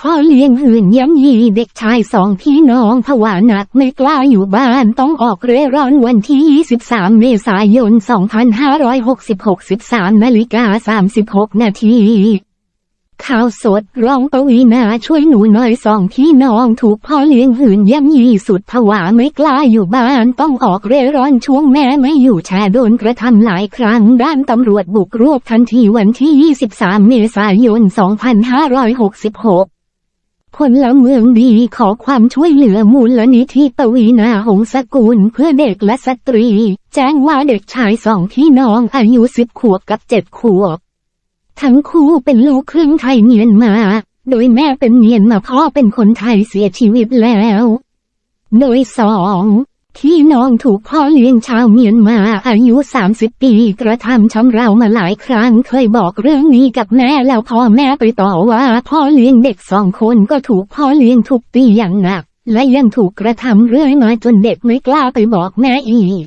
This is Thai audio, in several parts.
พ่อเลี้ยงหื่นย้ำยีเด็กชายสองพี่น้องผวาหนักไม่กล้าอยู่บ้านต้องออกเร่ร่อนวันที่ 23 เมษายน 2566 13นาฬิกา36 นาทีข่าวสดร้องปวีนาช่วยหนูน่อยสองพี่น้องถูกพ่อเลี้ยงหื่นย่ำยีสุดผวาไม่กล้าอยู่บ้านต้องออกเร่ร่อนช่วงแม่ไม่อยู่แชร์โดนกระทำหลายครั้งด้านตำรวจบุกรวบทันทีวันที่ 23 เมษายน 2566 คนละเมืองดีขอความช่วยเหลือมูลนิธิปวีนาหงสกุลเพื่อเด็กและสตรี แจ้งว่าเด็กชายสองพี่น้องอายุสิบขวบกับเจ็ดขวบ ทั้งคู่เป็นลูกครึ่งไทยเมียนมา โดยแม่เป็นเมียนมาพ่อเป็นคนไทยเสียชีวิตแล้ว โดยสอง พี่น้องถูกพ่อเลี้ยงชาวเมียนมาอายุ 30 ปีกระทำชำเรามาหลายครั้งเคยบอกเรื่องนี้กับแม่แล้วพ่อแม่ไปต่อว่า พ่อเลี้ยงเด็กสองคนก็ถูกพ่อเลี้ยงทุบตีอย่างหนัก และยังถูกกระทำเรื่อยมาจนเด็กไม่กล้าไปบอกแม่อีก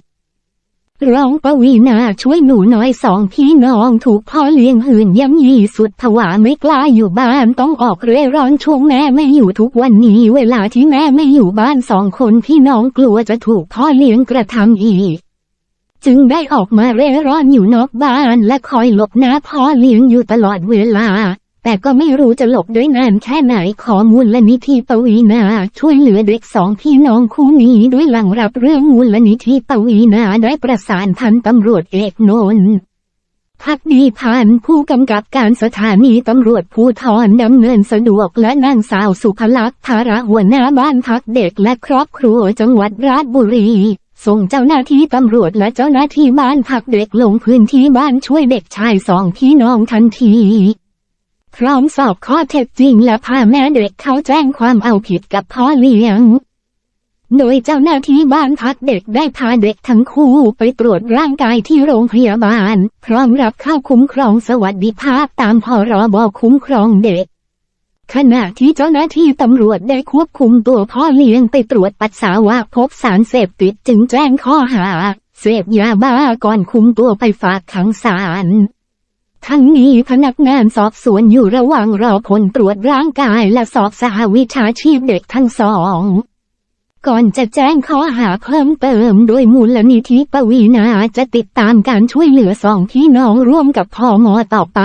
ร้องปวีนาช่วยหนูน้อยสองพี่น้องถูกพ่อเลี้ยงหื่นย่ำยีสุดผวาไม่กล้าอยู่บ้านต้องออกเร่ร่อนช่วงแม่ไม่อยู่ทุกวันนี้เวลาที่แม่ไม่อยู่บ้านสองคนพี่น้องกลัวจะถูกพ่อเลี้ยงกระทำอีก จึงได้ออกมาเร่ร่อนอยู่นอกบ้านและคอยหลบหน้าพ่อเลี้ยงอยู่ตลอดเวลา แต่ก็ไม่รู้จะหลบด้วยนานแค่ไหนขอมูลนิธิปวีนาช่วยเหลือเด็กสองพี่น้องคู่นี้ด้วยหลังรับเรื่องมูลนิธิปวีนาได้ประสานพันตำรวจเอกโนนท์พักดีผ่านผู้กำกับการสถานีตำรวจภูธรดำเนินสะดวกและนางสาวสุภลักษณ์ธาระหัวหน้าบ้านพักเด็กและครอบครัวจังหวัดราชบุรีส่งเจ้าหน้าที่ตำรวจและเจ้าหน้าที่บ้านพักเด็กลงพื้นที่บ้านช่วยเด็กชายสองพี่น้องทันที พร้อมสอบข้อเท็จจริงและพาแม่เด็กเข้าแจ้งความเอาผิดกับพ่อเลี้ยง โดยเจ้าหน้าที่บ้านพักเด็กได้พาเด็กทั้งคู่ไปตรวจร่างกายที่โรงพยาบาล พร้อมรับเข้าคุ้มครองสวัสดิภาพตามพรบคุ้มครองเด็กขณะที่เจ้าหน้าที่ตำรวจได้ควบคุมตัวพ่อเลี้ยงไปตรวจปัสสาวะพบสารเสพติดจึงแจ้งข้อหา เสพยาบ้าก่อนคุมตัวไปฝากขังศาล ทั้งนี้พนักงานสอบสวนอยู่ระหว่างรอผลตรวจร่างกายและสอบสหวิชาชีพเด็กทั้งสอง ก่อนจะแจ้งข้อหาเพิ่มเติมโดยมูลนิธิปวีนาจะติดตามการช่วยเหลือสองพี่น้องร่วมกับพ่อหมอต่อไป